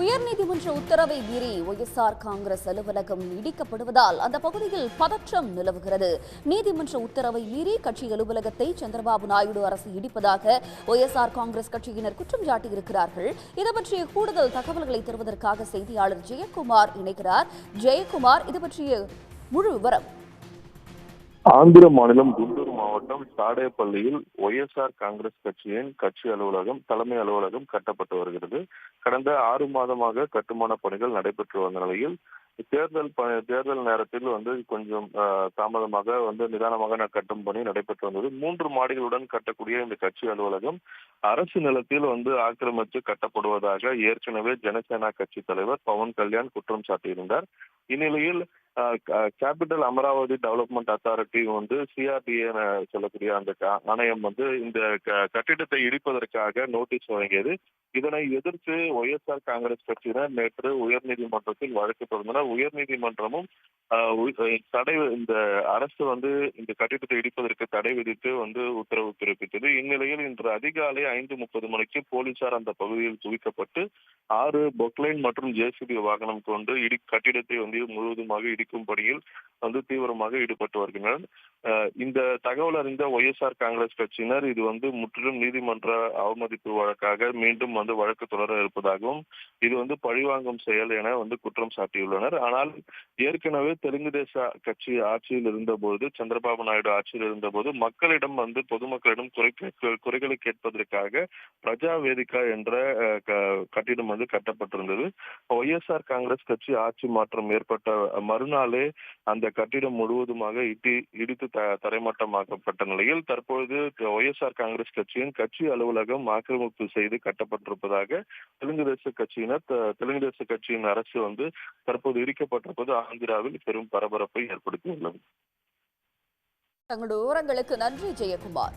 உயர்நீதிமன்ற உத்தரவை மீறி ஒய்எஸ்ஆர் காங்கிரஸ் அலுவலகம் இடிக்கப்படுவதால் அந்த பகுதியில் பதற்றம் நிலவுகிறது. நீதிமன்ற உத்தரவை மீறி கட்சி அலுவலகத்தை சந்திரபாபு நாயுடு அரசு இடிப்பதாக ஒய்எஸ்ஆர் காங்கிரஸ் கட்சியினர் குற்றம் சாட்டியிருக்கிறார்கள். இது பற்றிய கூடுதல் தகவல்களை தருவதற்காக செய்தியாளர் ஜெயக்குமார் இணைக்கிறார் ஜெயக்குமார் இது பற்றிய முழு விவரம் ஆந்திர மாநிலம் குண்டூர் மாவட்டம் சாடேப்பள்ளியில் ஒய்எஸ்ஆர் காங்கிரஸ் கட்சியின் கட்சி அலுவலகம் தலைமை அலுவலகம் கட்டப்பட்டு வருகிறது. கடந்த ஆறு மாதமாக கட்டுமான பணிகள் நடைபெற்று வந்த நிலையில் தேர்தல் தேர்தல் நேரத்தில் வந்து கொஞ்சம் தாமதமாக வந்து நிதானமாக கட்டும் பணி நடைபெற்று வந்தது. மூன்று மாடிகளுடன் கட்டக்கூடிய இந்த கட்சி அலுவலகம் அரசு நிலத்தில் வந்து ஆக்கிரமித்து கட்டப்படுவதாக ஏற்கனவே ஜனசேனா கட்சி தலைவர் பவன் கல்யாண் குற்றம் சாட்டியிருந்தார். இந்நிலையில் கேபிட்டல் அமராவதி டெவலப்மெண்ட் அத்தாரிட்டி வந்து சிஆர்டிஏ சொல்லக்கூடிய அந்த ஆணையம் வந்து இந்த கட்டிடத்தை இடிப்பதற்காக நோட்டீஸ் வழங்கியது. இதனை எதிர்த்து ஒய்எஸ்ஆர் காங்கிரஸ் கட்சியினர் நேற்று உயர்நீதிமன்றத்தில் வழக்கு தொடர்ந்தனர் உயர்நீதிமன்றமும் ஆஹ், தடை இந்த அரசு வந்து இந்த கட்டிடத்தை இடிப்பதற்கு தடை விதித்து வந்து உத்தரவு பிறப்பித்தது. இந்நிலையில் இன்று அதிகாலை ஐந்து முப்பது மணிக்கு போலீசார் அந்த பகுதியில் குவிக்கப்பட்டு ஆறு பொக்லைன் மற்றும் ஜேசிபி வாகனம் கொண்டு இடி கட்டிடத்தை வந்து முழுவதுமாக இடிக்கும் பணியில் வந்து தீவிரமாக ஈடுபட்டு வருகின்றனர். இந்த தகவல் அறிந்த ஒய்எஸ்ஆர் காங்கிரஸ் கட்சியினர் இது வந்து முற்றிலும் நீதிமன்ற அவமதிப்பு வழக்காக மீண்டும் வந்து வழக்கு தொடர இருப்பதாகவும் இது வந்து பழிவாங்கும் செயல் என வந்து குற்றம் சாட்டியுள்ளனர். ஆனால் ஏற்கனவே தெலுங்கு தேச கட்சி ஆட்சியில் இருந்தபோது சந்திரபாபு நாயுடு ஆட்சியில் இருந்தபோது மக்களிடம் வந்து பொதுமக்களிடம் குறை குறைகளை கேட்பதற்காக பிரஜா வேதிகா என்ற கட்டிடம் வந்து கட்டப்பட்டிருந்தது. ஒய்எஸ்ஆர் காங்கிரஸ் கட்சி ஆட்சி மாற்றம் ஏற்பட்ட மறுநாளே அந்த கட்டிடம் முழுவதுமாக இட்டி இடித்து த- தரைமட்டமாக்கப்பட்ட நிலையில் தற்பொழுது ஒய்எஸ்ஆர் காங்கிரஸ் கட்சியின் கட்சி அலுவலகம் ஆக்கிரமிப்பு செய்து கட்டப்பட்டிருப்பதாக தெலுங்கு தேச கட்சியினர் தெலுங்கு தேச கட்சியின் அரசு வந்து தற்போது இடிக்கப்பட்டிருப்பது ஆந்திராவில் பெரும் பரபரப்பை ஏற்படுத்தியுள்ளது. தங்களுடைய விவரங்களுக்கு நன்றி ஜெயக்குமார்.